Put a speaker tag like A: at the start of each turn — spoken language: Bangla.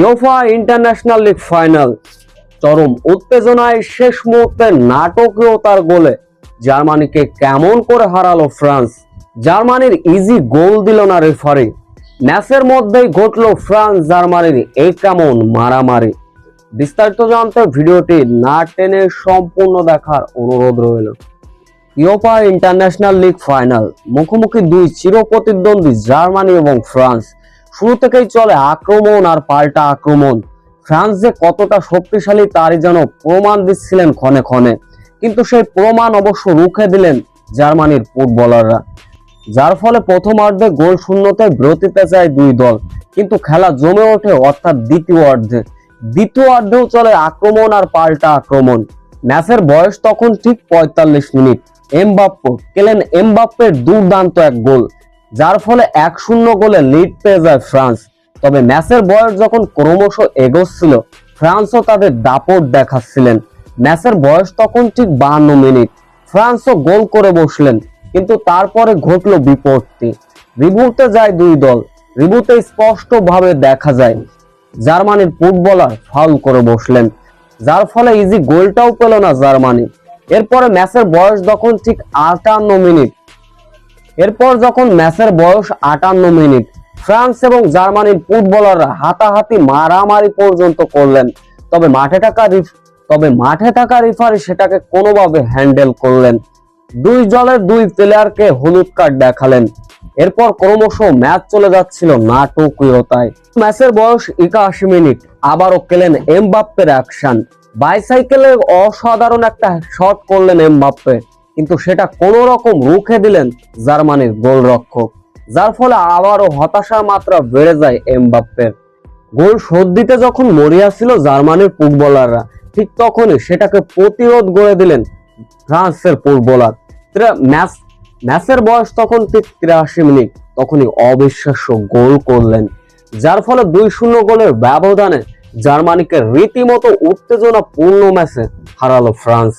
A: ইয়োফা ইন্টারন্যাশনাল লিগ ফাইনাল চরম উত্তেজনায় শেষ মুহূর্তে নাটকীয়তার গোলে জার্মানিকে কেমন করে হারালো ফ্রান্স? জার্মানির ইজি গোল দিল না রেফারি ম্যাচের মধ্যেই ঘটলো ফ্রান্স জার্মানির এই কেমন মারামারি। বিস্তারিত জানতে ভিডিওটি না টেনে সম্পূর্ণ দেখার অনুরোধ রইল। ইয়োপা ইন্টারন্যাশনাল লিগ ফাইনাল মুখোমুখি দুই চিরপ্রতিদ্বন্দ্বী জার্মানি এবং ফ্রান্স। শুরু থেকেই চলে আক্রমণ আর পাল্টা আক্রমণ। ফ্রান্স যে কতটা শক্তিশালী তারই যেন প্রমাণ দিচ্ছিলেন ক্ষণে ক্ষণে। কিন্তু সেই প্রমাণ অবশ্য রুখে দিলেন জার্মানির ফুটবলাররা। যার ফলে প্রথমার্ধে গোল শূন্যতায় বিরতিতে যায় দুই দল। কিন্তু খেলা জমে ওঠে অর্থাৎ দ্বিতীয় অর্ধে। দ্বিতীয় অর্ধেও চলে আক্রমণ আর পাল্টা আক্রমণ। ম্যাচের বয়স তখন ঠিক পঁয়তাল্লিশ মিনিট। এমবাপ্পো, কেলেন এমবাপ্পের দুর্দান্ত এক গোল। যার ফলে এক শূন্য গোলে লিড পেয়ে যায় ফ্রান্স। তবে ম্যাচের বয়স যখন ক্রমশ এগোচ্ছিল, ফ্রান্সও তাদের দাপট দেখাচ্ছিলেন। ম্যাচের বয়স তখন ঠিক বাহান্ন মিনিট। ফ্রান্সও গোল করে বসলেন, কিন্তু তারপরে ঘটলো বিপত্তি। রিভুতে যায় দুই দল রিভুতে স্পষ্টভাবে দেখা যায়। জার্মানির ফুটবলার ফাউল করে বসলেন, যার ফলে ইজি গোলটাও পেল না জার্মানি। এরপরে ম্যাচের বয়স তখন ঠিক আটান্ন মিনিট এরপর যখন ম্যাচের বয়স আটান্ন মিনিট, ফ্রান্স এবং জার্মানির ফুটবলাররা হাতাহাতি মারামারি পর্যন্ত করলেন। তবে মাঠে থাকা তবে মাঠে থাকা রেফারি সেটাকে কোনোভাবে হ্যান্ডেল করলেন। দুই দলের দুই প্লেয়ারকে হলুদ কার্ড দেখালেন। এরপর ক্রমশ ম্যাচ চলে যাচ্ছিল নাটকীয়তায় ম্যাচের বয়স একাশি মিনিট, আবারও কেলেন এমবাপ্পের অ্যাকশন। বাইসাইকেলে অসাধারণ একটা শট করলেন এমবাপ্পে। কিন্তু সেটা কোনো রকম রুখে দিলেন জার্মানির গোলরক্ষক। যার ফলে আবারও হতাশার মাত্রা বেড়ে যায় এমবাপ্পের। গোল শোধ দিতে যখন মরিয়া ছিল জার্মানির ফুটবলাররা, ঠিক তখনই সেটাকে প্রতিরোধ গড়ে দিলেন ফ্রান্সের ফুটবলার। ম্যাচ ম্যাচের বয়স তখন ঠিক তিরাশি মিনিট, তখনই অবিশ্বাস্য গোল করলেন। যার ফলে দুই শূন্য গোলের ব্যবধানে জার্মানিকে রীতিমতো উত্তেজনা পূর্ণ ম্যাচে হারালো ফ্রান্স।